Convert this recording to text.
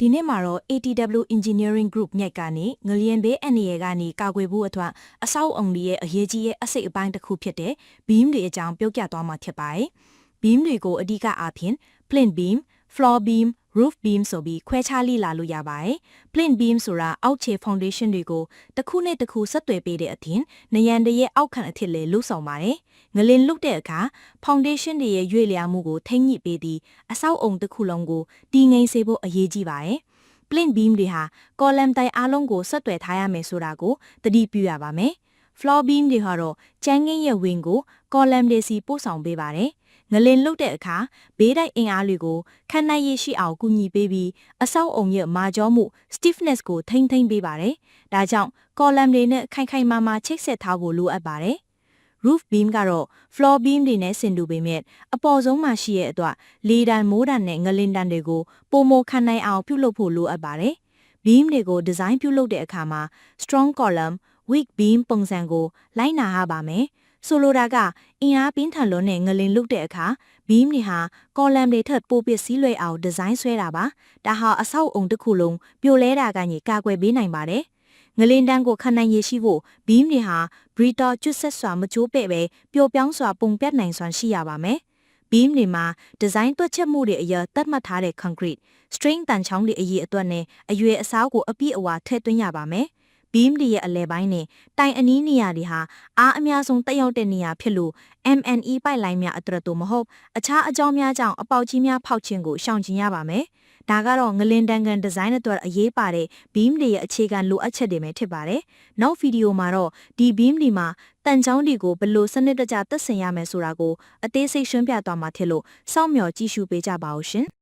ဒီနေ့မှာတော့ ATW Engineering Group မြက်ကနေငလျင်ဘေးအန္တရာယ်ကနေကာကွယ်ဖို့အတွက်အဆောက်အုံတွေရဲ့အရေးကြီးရဲ့အစိတ်အပိုင်းတစ်ခုဖြစ်တဲ့ beam တွေအကြောင်းပြောပြသွားမှာဖြစ်ပါတယ်။ beam တွေကိုအဓိကအားဖြင့် plane beam, floor beam, roof beam ဆိုပြီးခွဲခြားလေ့လာလို့ရပါတယ်။ plane beam ဆိုတာအောက်ခြေ foundation တွေကိုတစ်ခုနဲ့တစ်ခုဆက်သွယ်ပေးတဲ့အပြင်နရံတရဲ့အောက်ခံအထစ်လည်းလှုပ်ဆောင်ပါတယ်။ငလင်လှုပ်တဲ့အခါ foundation တွေရဲ့ရွေ့လျားမှုကိုထိမ့်ညစ်ပေးပြီးအဆောက်အုံတစ်ခုလုံးကိုတည်ငြိမ်စေဖို့အရေးကြီးပါတယ်။ plane beam တွေဟာ column တိုင်အားလုံးကိုဆက်သွယ်ထားရမယ်ဆိုတာကိုသတိပြုရပါမယ်။ floor beam တွေကတော့ကျန်းငင်းရဲ့ဝင်းကို column တွေစီပို့ဆောင်ပေးပါတယ်။ ငလင်လှုပ်တဲ့အခါဘေးတိုက်အင်အားတွေကိုခံနိုင်ရရှိအောင်ကူညီပေးပြီးအဆောက်အုံရဲ့မာကျောမှု stiffness ကိုထိမ့်သိမ့်ပေးပါတယ်။ဒါကြောင့် column တွေနဲ့ခိုင်ခိုင်မာမာချိတ်ဆက်ထားဖို့လိုအပ်ပါတယ်။ roof beam ကတော့ floor beam တွေနဲ့ဆင်တူပေမဲ့အပေါ်ဆုံးမှာရှိတဲ့အတွက်လေတံမိုးတံနဲ့ငလင်တံတွေကိုပုံမခံနိုင်အောင်ပြုလုပ်ဖို့လိုအပ်ပါတယ်။ beam တွေကိုဒီဇိုင်းပြုလုပ်တဲ့အခါမှာ strong column, weak beam ပုံစံကိုလိုက်နာရပါမယ်။ ဆိုလိုတာကအင်အားပြင်းထန်လွန်းတဲ့ငလင်လုတဲ့အခါ beam တွေဟာ column တွေထက်ပိုပစ်စည်းလွယ်အောင်ဒီဇိုင်းဆွဲတာပါ။ဒါဟာအဆောက်အုံတစ်ခုလုံးပြိုလဲတာကနေကာကွယ်ပေးနိုင်ပါတယ်။ငလင်တန်းကိုခံနိုင်ရရှိဖို့ beam တွေဟာ brittle ကျွတ်ဆက်စွာမချိုးပဲ့ပဲပျော်ပြောင်းစွာပုံပြတ်နိုင်စွမ်းရှိရပါမယ်။ beam တွေမှာဒီဇိုင်းတွက်ချက်မှုတွေအရသတ်မှတ်ထားတဲ့ concrete, string တန်ချောင်းတွေအရေးအတွက်နဲ့အရွယ်အစားကိုအပြည့်အဝထည့်သွင်းရပါမယ်။ beam တွေရဲ့အလဲပိုင်းနဲ့တိုင်အနီးနေရာတွေဟာအားအများဆုံးတက်ရောက်တဲ့နေရာဖြစ်လို့ MNE ပိုက်လိုင်းများအတွက်တော့မဟုတ်အခြားအကြောင်းများကြောင့်အပေါက်ကြီးများဖောက်ခြင်းကိုရှောင်ကျဉ်ရပါမယ်။ဒါကတော့ငလင်တန်ကန်ဒီဇိုင်းအတွက်အရေးပါတဲ့ beam တွေရဲ့အခြေခံလိုအပ်ချက်တွေပဲဖြစ်ပါတယ်။နောက်ဗီဒီယိုမှာတော့ဒီ beam တွေမှာတန်ချောင်းတွေကိုဘယ်လိုစနစ်တကျသက်ဆင်ရမယ်ဆိုတာကိုအသေးစိတ်ရှင်းပြသွားမှာဖြစ်လို့စောင့်မျှော်ကြည့်ရှုပေးကြပါဦးရှင်။